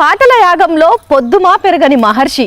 పాటల యాగంలో పొద్దుమా పెరగని మహర్షి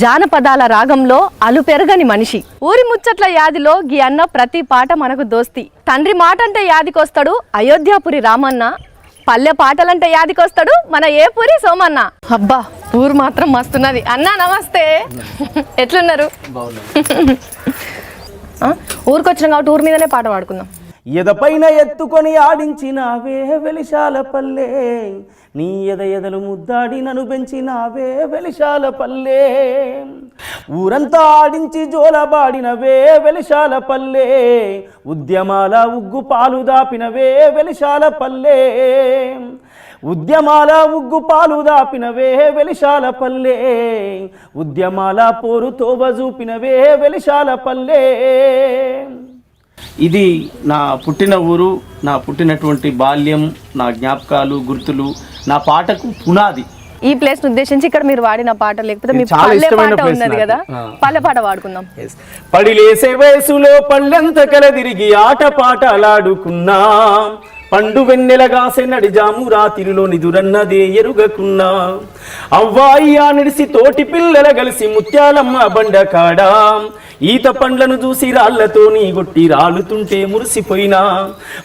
జానపదాల రాగంలో అలు పెరగని మనిషి. ఊరి ముచ్చట్ల యాదిలో గీ అన్న ప్రతి పాట మనకు దోస్తి. తండ్రి మాట అంటే యాదికొస్తాడు అయోధ్యాపురి రామన్న. పల్లె పాటలంటే యాదికొస్తాడు మన ఏపురి సోమన్న. అబ్బా ఊరు మాత్రం మస్తున్నది. అన్నా నమస్తే. ఎట్లున్నారు? ఊరికొచ్చినాం కాబట్టి ఊరి మీదనే పాట పాడుకుందాం. ఎదపైన ఎత్తుకొని ఆడించినావే వెలిశాల పల్లె. నీ ఎద ఎదలు ముద్దాడి నన్ను పెంచినావే వెలిశాల పల్లె. ఊరంతా ఆడించి జోలబాడినవే వెలిశాల పల్లె. ఉద్యమాల ఉగ్గు పాలు దాపినవే వెలిశాల పల్లె. ఉద్యమాల ఉగ్గు పాలు దాపినవే వెలిశాల పల్లె. ఉద్యమాల పోరు తోబ చూపినవే వెలిశాల పల్లె. ఇది నా పుట్టిన ఊరు నా పుట్టినటువంటి బాల్యం నా జ్ఞాపకాలు గుర్తులు నా పాటకు పునాది. ఈ ప్లేస్ ఉద్దేశించి ఇక్కడ మీరు వాడిన పాట లేకపోతే మీ పల్లె పాట ఉన్నది. కదా. పల్లె పాట పాడుకుందాం పడిలేసే వయసులో పళ్ళెంత కల తిరిగి ఆట పాటలాడుకున్నా. పండు వెన్నెలగాసె నడిజాము రాతిరిలో నిదురన్నదే ఎరుగకున్నా. అవ్వాయియా నిడిసి తోటి పిల్లల కలిసి ముత్యాలమ్మ బండ కాడా. ఈత పండ్లను చూసి రాళ్ళతో నీ గొట్టి రాలుతుంటే మురిసిపోయినా.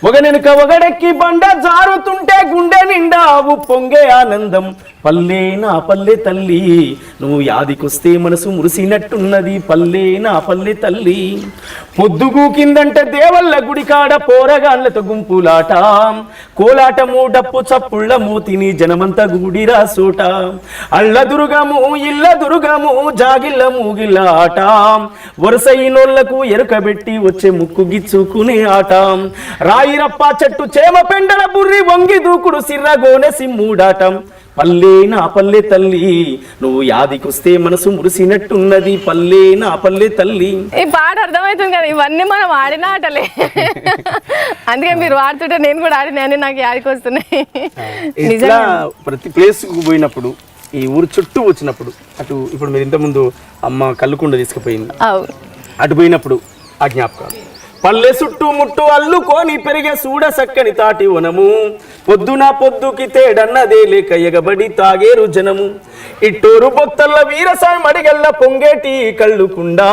ఒకనెనుక ఒకడెక్కి బండ జారుతుంటే గుండె నిండా పొంగే ఆనందం. పల్లే నా పల్లె తల్లి నువ్వు యాదికొస్తే మనసు మురిసినట్టున్నది. పల్లే నా పల్లె తల్లి పొద్దుగూ కిందంటే దేవల్ల గుడికాడ పోరగాళ్ళతో గుంపులాట. కోలాటము డప్పు చప్పుళ్ళ మూతిని జనమంత గూడిరా సోట. అల్లదురుగము దుర్గము ఇళ్ళ దుర్గము జాగిళ్ళ మూగిళ్ళ ఆట వరుసైనోళ్ళకు ఎరుకబెట్టి వచ్చే ముక్కు గిచ్చుకునే ఆట. రాయిరప్ప చెట్టు చేమ పెండల బుర్రి వంగి దూకుడు సిర్రగోనె సిమ్ముడాటం. పల్లె నా పల్లె తల్లి నువ్వు యాదికొస్తే మనసు మురిసినట్టున్నది. పల్లె నా పల్లె తల్లి. ఈ పాట అర్థమవుతుంది కదా ఇవన్నీ మనం ఆడిన ఆటలే. అందుకే మీరు ఆడుతుంటే నేను కూడా ఆడినాను నాకు యాదికి వస్తున్నాయి. ఇట్లా నిజంగా. ప్రతి ప్లేస్కు పోయినప్పుడు ఈ ఊరు చుట్టూ వచ్చినప్పుడు అటు ఇప్పుడు మీరు ఇంతకుముందు అమ్మ కళ్ళుకుండ తీసుకుపోయింది. అటు పోయినప్పుడు ఆ జ్ఞాపకాలు. పల్లె చుట్టూ ముట్టు అల్లుకొని పెరిగే సూడ సక్కని తాటి వనము. పొద్దున పొద్దుకి తేడన్నదే లేక ఎగబడి తాగేరు జనము. ఇట్టూరు బొత్తల్ల వీరసాయి అడిగల్ల పొంగేటి కళ్ళుకుండా.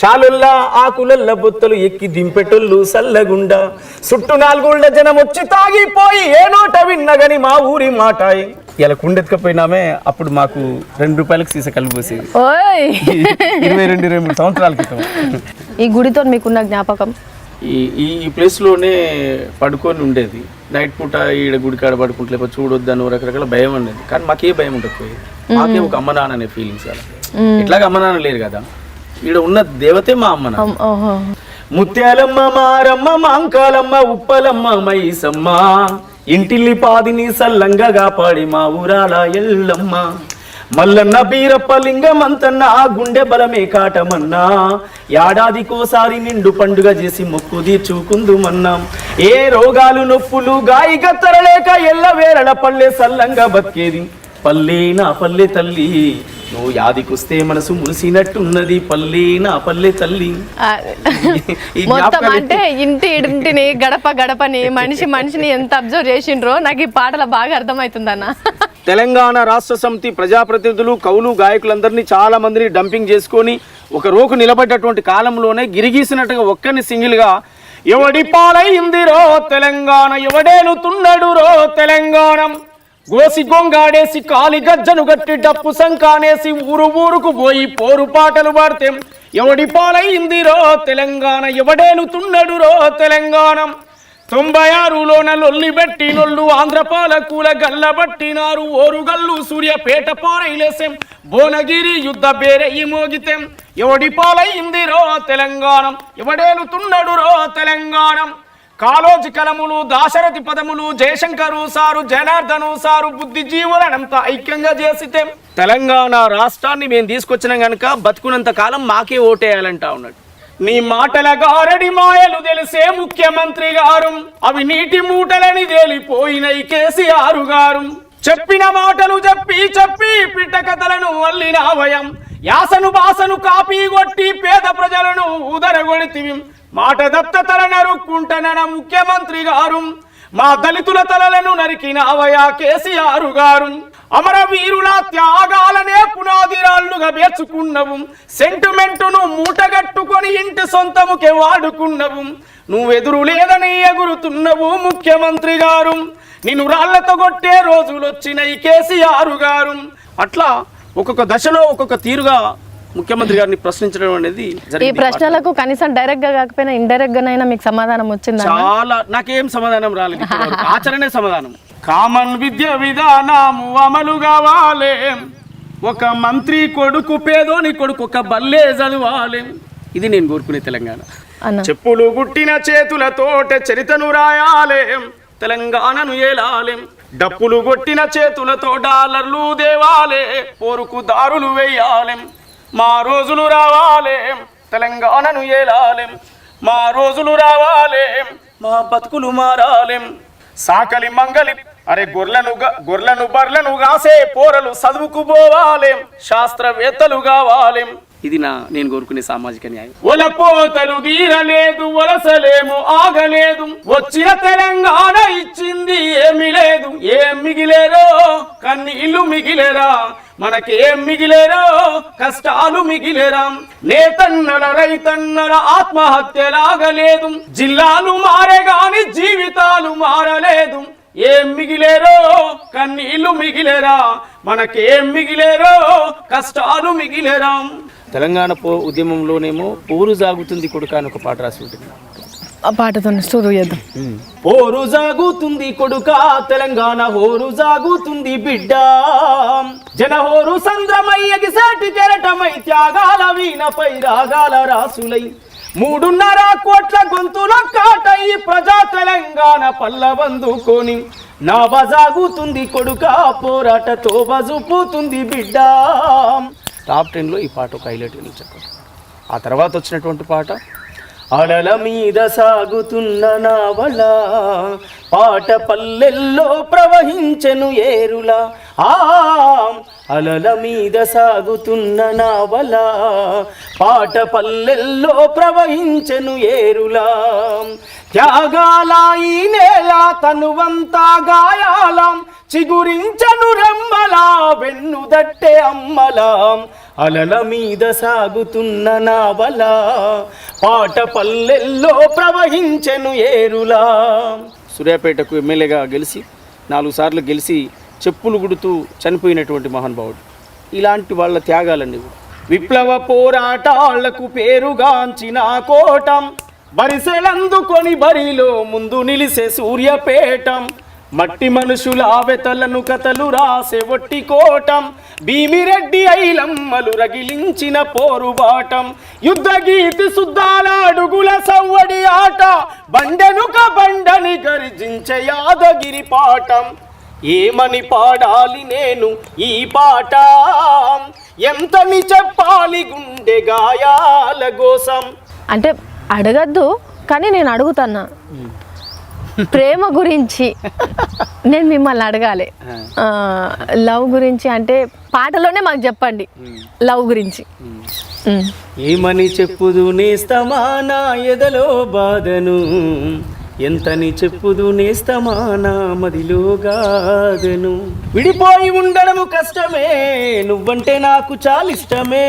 శాలుల్ల ఆకులల్ల బొత్తలు ఎక్కి దింపెటొల్లు సల్లగుండా. చుట్టూ నాలుగుళ్ళ జనం వచ్చి తాగిపోయి ఏ నోట విన్నగని మా ఊరి మాటాయి. ఇలా కుండెత్తుకపోయినామే అప్పుడు మాకు రెండు రూపాయలకు సీస కలుపు పోసేది. ఓయ్! ఇరవై రెండు ఇరవై మూడు సంవత్సరాల క్రితం. ఈ గుడితో మీకున్న జ్ఞాపకం? ఈ ఈ ఈ ప్లేస్లోనే పడుకొని ఉండేది. నైట్ పూట ఈడ గుడికాడ పడుకుంటే లేకపోతే చూడొద్దని రకరకాల భయం ఉండేది. కానీ మాకే భయం ఉండకపోయేది. మాకే ఒక అమ్మ నాన్న అనే ఫీలింగ్స్ అలా. ఇట్లాగ అమ్మ నాన్న లేరు కదా. ఈడ ఉన్న దేవతే మా అమ్మ నాన్న. ముత్యాలమ్మ మారమ్మ మాంకాలమ్మ ఉప్పలమ్మ మైసమ్మ. ఇంటిల్లి పాదిని సల్లంగా కాపాడి మా ఊరాల ఎల్లమ్మ. మల్లన్న బీరప్ప లింగమంతన్న ఆ గుండె బలమే కాటమన్నా. ఏడాదికోసారి నిండు పండుగ చేసి మొక్కు తీర్చుకుందుమన్నాం. ఏ రోగాలు నొప్పులు గాయి ఎల్ల వేరల పల్లె సల్లంగా బతికేది. పల్లె నా పల్లె తల్లి నువ్వు యాదికొస్తే మనసు మురిసినట్టున్నది పల్లె నా పల్లె తల్లి మొత్తం అంటే ఇంటి ఇంటిని గడప గడపని మనిషి మనిషిని ఎంత అబ్జర్వ్ చేసిండ్రో నాకు ఈ పాటలు బాగా అర్థమవుతుందన్న. తెలంగాణ రాష్ట్ర సమితి ప్రజాప్రతినిధులు కవులు గాయకులందరినీ చాలా మందిని డంపింగ్ చేసుకొని ఒక రోకు నిలబడ్డటువంటి కాలంలోనే గిరిగీసినట్టుగా ఒక్కని సింగిల్గా ఎవడి పాలైందిరో తెలంగాణ ఎవడేలుతున్నాడు రో తెలంగాణ. గోసి గొంగాడేసి కాలి గజ్జను గట్టి డప్పు సంకానేసి ఊరు ఊరుకు పోయి పోరు పాటలు పాడితే ఎవడి పాలైందిరో తెలంగాణ ఎవడేలుతున్నాడు రో తెలంగాణ? తొంభై ఆరులోన లొల్లి పెట్టి నొల్లు ఆంధ్ర పాలకుల గల్లబట్టినారు ఓరుగల్లు సూర్యపేట పారైలేసెం. భువనగిరి యుద్ధ బేరయ్యి మోగితేం. ఎవడి పాలైందిరో తెలంగాణ ఎవడేలుతున్నాడు రో తెలంగాణ? కాలోజి కలములు దాశరథి పదములు జయశంకరు సారు జనార్దను సారు బుద్ధిజీవులనంతా ఐక్యంగా చేసితే తెలంగాణ రాష్ట్రాన్ని మేము తీసుకొచ్చినాం కనుక బతుకున్నంత కాలం మాకే ఓటేయాలంటా ఉన్నాడు. నీ మాటల గారడి మాయలు తెలిసే ముఖ్యమంత్రి గారు అవి నీటి మూటలని తేలిపోయిన కేసీఆర్ గారు. చెప్పిన మాటలు చెప్పి చెప్పి పిట్ట కథలను అల్లిన భయం యాసను బాసను కాపీ కొట్టి పేద ప్రజలను ఉదరగొడితివి మాట దత్త తల నరుక్కుంటనన ముఖ్యమంత్రి గారు మా దళితుల తలలను నరికిన అవయా కేసీఆర్ గారు. అమరవీరుల త్యాగాలనే పునాదిరాళ్ళుగా పేర్చుకున్నవు సెంటిమెంటును మూటగట్టుకొని ఇంటి సొంతముకే వాడుకున్నవు. నువ్వెదురు లేదని ఎగురుతున్నవు ముఖ్యమంత్రి గారు. నిన్ను రాళ్ళతో కొట్టే రోజులు వచ్చినాయి కేసీఆర్ గారు. అట్లా ఒక్కొక్క దశలో ఒక్కొక్క తీరుగా ముఖ్యమంత్రి గారిని ప్రశ్నించడం అనేది ఈ ప్రశ్నలకు కనీసం డైరెక్ట్గా కాకపోయినా ఇండైరెక్ట్ గానైనా మీకు సమాధానం వచ్చిందా చాలా నాకేం సమాధానం రాలేదు. ఆచరణే సమాధానం. కామన్ విద్య విధానము అమలు కావాలి. ఒక మంత్రి కొడుకు పేదోని కొడుకు ఒక బల్లే చదవాలి. ఇది నేను కోరుకునే తెలంగాణ. చెప్పులు గుట్టిన చేతులతోట చరితను రాయాలే. తెలంగాణను ఏలాలే. డప్పులు కొట్టిన చేతులతో డాలర్లు దేవాలే. పోరుకు దారులు వేయాలే. మా రోజులు రావాలే తెలంగాణను ఏలాలేం. మా రోజులు రావాలేం మా బతుకులు మారాలేం. సాకలి మంగలి అరే గొర్రెలను గా- గొర్రెలను బర్లను గాసే పోరలు చదువుకుపోవాలేం శాస్త్రవేత్తలు కావాలేం. ఇది నా నేను కోరుకునే సామాజిక న్యాయం. ఒలపోతలు తీరలేదు వలసలేము ఆగలేదు. వచ్చిన తెలంగాణ ఇచ్చింది ఏమి లేదు. ఏం మిగిలేరో కన్నీళ్ళు మిగిలేరా? మనకేం మిగిలేరో కష్టాలు మిగిలేరా? నేతన్నల రైతన్నల ఆత్మహత్యలాగలేదు. జిల్లాలు మారే గాని జీవితాలు మారలేదు. ఏం మిగిలేరో కన్నీళ్ళు మిగిలేరా? మనకేం మిగిలేరో కష్టాలు మిగిలేరా? తెలంగాణ పో ఉద్యమంలోనేమో పోరు సాగుతుంది కొడుక అని ఒక పాట రాసి ఉంటుంది. ఆ పాటతో స్టోరీ చేద్దాం. పోరు సాగుతుంది కొడుక తెలంగాణ హోరు సాగుతుంది బిడ్డ. జనహోరు సంద్రమయ్యకి సాటి కెరటమై త్యాగాల వీణపై రాగాల రాసులై. మూడున్నర కోట్ల గొంతుల ఈ ప్రజా తెలంగాణ పల్లవందుకొని నా బజాగుతుంది కొడుక పోరాటతో బజుపుతుంది బిడ్డ. టాప్ టెన్లో ఈ పాట ఒక హైలైట్ చెప్పారు ఆ తర్వాత వచ్చినటువంటి పాట అడల మీద సాగుతున్న నావల పాట పల్లెల్లో ప్రవహించెను ఏరులా. అలల మీద సాగుతున్న నావల పాట పల్లెల్లో ప్రవహించెను ఏరులా. త్యాగాల ఈ నేల తనువంతా గాయాలం చిగురించను రెమ్మలా వెన్నుదట్టే అమ్మలాం. అలల మీద సాగుతున్న నావల పాట పల్లెల్లో ప్రవహించెను ఏరులా. సూర్యాపేటకు ఎమ్మెల్యేగా గెలిచి నాలుగు సార్లు గెలిచి చెప్పులు గుడుతూ చనిపోయినటువంటి మహానుభావుడు. ఇలాంటి వాళ్ళ త్యాగాలన్నీ విప్లవ పోరాటాళ్ళకు పేరుగాంచిన కోటం బరిసెలందుకొని బరిలో ముందు నిలిసే సూర్యపేటం మట్టి మనుషుల ఆవెతలను కథలు రాసే ఒట్టి కోటం భీమిరెడ్డి ఐలమ్మలు రగిలించిన పోరుబాటం యుద్ధ గీతి శుద్ధాల అడుగుల సవ్వడి ఆట బండెనుక బండని గర్జించే యాదగిరి పాఠం. ఏమని పాడాలి నేను ఈ పాట? ఎంతని చెప్పాలి గుండె గాయాల కోసం? అంటే అడగద్దు కానీ నేను అడుగుతున్నా. ప్రేమ గురించి నేను మిమ్మల్ని అడగాలి. లవ్ గురించి అంటే పాటలోనే మాకు చెప్పండి. లవ్ గురించి. ఏమని చెప్పుదు నా ఎదలో బాధను? ఎంతని చెప్పుదు నేస్తమా నా గాదను? విడిపోయి ఉండడము కష్టమే నువ్వంటే నాకు చాలా ఇష్టమే.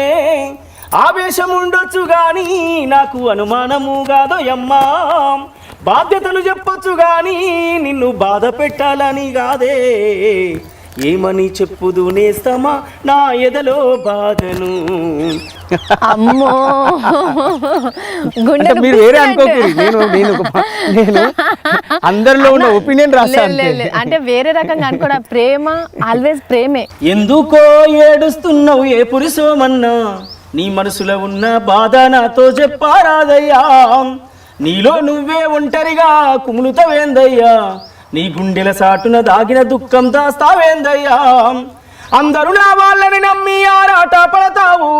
ఆవేశం ఉండొచ్చు గాని నాకు అనుమానము కాదోయమ్మా బాధ్యతలు చెప్పొచ్చు గాని నిన్ను బాధ పెట్టాలని కాదే ఏమని చెప్పుదు నేస్తమా నా ఎదలో బాధను. అమ్మో. అంటే మీరు వేరే అనుకోకూడదు నేను నేను ఒక నేను అందరిలో ఉన్న ఒపీనియన్ రాస్తా లే, లే, లే. అంటే వేరే రకంగా అనుకోడా ప్రేమ ఆల్వేస్ ప్రేమే. ఎందుకో ఏడుస్తున్నావు ఏ పురుషోమన్నా? నీ మనసులో ఉన్న బాధ నాతో చెప్పారాదయ్యా. నీలో నువ్వే ఒంటరిగా కుములుతవేందయ్యా? నీ గుండెల సాటున దాగిన దుఃఖం దాస్తావేందయ్యా? అందరూ నా వాళ్ళని నమ్మి ఆరాట పడతావు.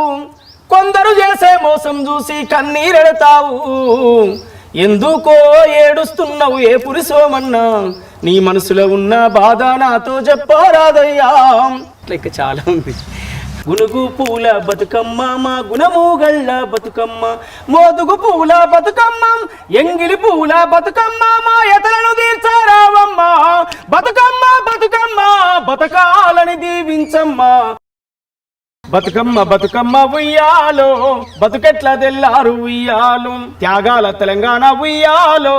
కొందరు చేసే మోసం చూసి కన్నీరెడతావు. ఎందుకో ఏడుస్తున్నావు ఏ పురుషోమన్నా నీ మనసులో ఉన్న బాధ నాతో చెప్పారాదయ్యా. లెక్క చాలా ఉంది. గునుగు పూల బతుకమ్మ మా గుణము గళ్ళ బతుకమ్మ. మోదుగు పూల బతుకమ్మ ఎంగిలి పూల బతుకమ్మ మా ఎతలను తీర్చారావమ్మ బతుకమ్మ బతుకమ్మ బతకాలని బతుకమ్మ బతుకమ్మ ఉయ్యాలో బతుకెట్ల తెల్లారు ఉయ్యాలు? త్యాగాల తెలంగాణ ఉయ్యాలో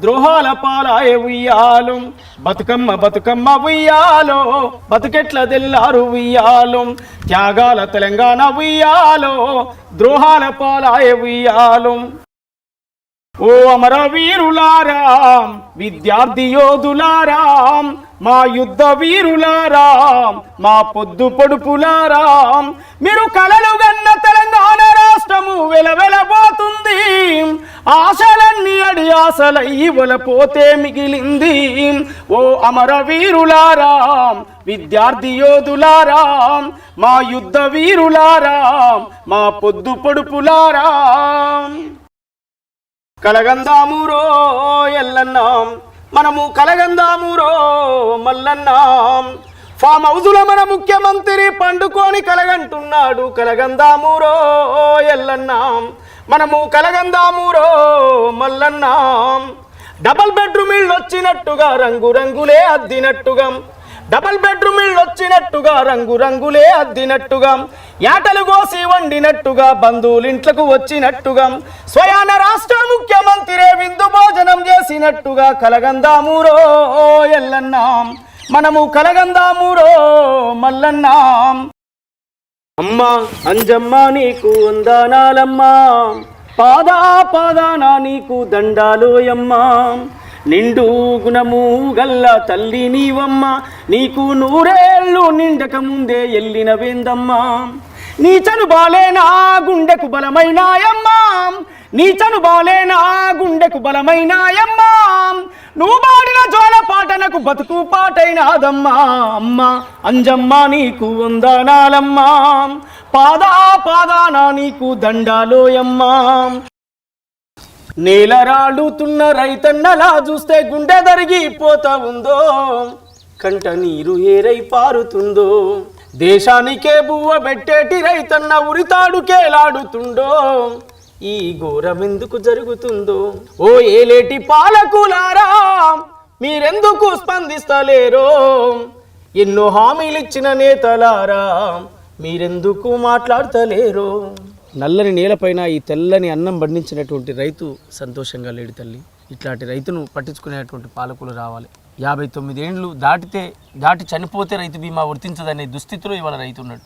ద్రోహాల పాలాయ ఉయ్యాలు. బతుకమ్మ బతుకమ్మ ఉయ్యాలో బతుకెట్ల తెల్లారు ఉయ్యాలు? త్యాగాల తెలంగాణ ఉయ్యాలో ద్రోహాల పాలాయ ఉయ్యాలు. ఓ అమరవీరులారా విద్యార్థి యోధులారాం మా యుద్ధ వీరులారాం మా పొద్దు పొడుపులారాం. మీరు కలలు గన్న తెలంగాణ రాష్ట్రము వెలవెలబోతుంది. ఆశలన్నీ అడి ఆశలై పోతే మిగిలింది. ఓ అమరవీరులారా విద్యార్థి యోధులారాం మా యుద్ధ వీరులారాం మా పొద్దు పొడుపులారాం. కలగందామురో ఎల్లన్నాం. మనము కలగందామురో మల్లన్నాం. ఫామ్ హౌజుల మన ముఖ్యమంత్రి పండుకొని కలగంటున్నాడు. కలగందామురో ఎల్లన్నాం. మనము కలగందామురో మల్లన్నాం. డబల్ బెడ్రూమ్ ఇళ్ళు వచ్చినట్టుగా రంగు రంగులే అద్దినట్టుగా. డబల్ బెడ్రూమ్ ఇళ్ళు వచ్చినట్టుగా రంగు రంగులే అద్దినట్టుగా. యాటలు కోసి వండినట్టుగా బంధువులింట్లకు వచ్చినట్టుగా స్వయాన రాష్ట్ర ముఖ్యమంత్రి విందు భోజనం చేసినట్టుగా కలగందామురో ఎల్లన్నాం మనము కలగందామురో మల్లన్నాం. అమ్మా అంజమ్మ నీకు వందనాలమ్మా. పాదా పాదానా నీకు దండాలోయమ్మా. నిండు గుణము గల్ల తల్లి నీవమ్మ నీకు నూరేళ్ళు నిండక ముందే ఎల్లిన వేందమ్మా. నీ చను బాలేనా గుండెకు బలమైనాయమ్మా. నీ చను బాలేనా గుండెకు బలమైనాయమ్మా. నువ్వు పాడిన జోల పాటనకు బతుకు పాటైనాదమ్మా. అమ్మ అంజమ్మ నీకు వందనాలమ్మా. పాదా పాదానా నీకు దండాలోయమ్మా. నేలరాడుతున్న రైతన్నలా చూస్తే గుండె దరిగిపోతా ఉందో? కంట నీరు ఏరై పారుతుందో? దేశానికే బువ్వ పెట్టేటి రైతన్న ఉరితాడుకేలాడుతుండో ఈ ఘోరం ఎందుకు జరుగుతుందో? ఓ ఏలేటి పాలకులారా మీరెందుకు స్పందిస్తలేరో? ఎన్నో హామీలిచ్చిన నేతలారా మీరెందుకు మాట్లాడతలేరో? నల్లని నేలపైన ఈ తెల్లని అన్నం పండించినటువంటి రైతు సంతోషంగా లేడు తల్లి. ఇట్లాంటి రైతును పట్టించుకునేటువంటి పాలకులు రావాలి. యాభై తొమ్మిది ఏండ్లు దాటితే దాటి చనిపోతే రైతు బీమా వర్తించదనే దుస్థితిలో ఇవాళ రైతు ఉన్నాడు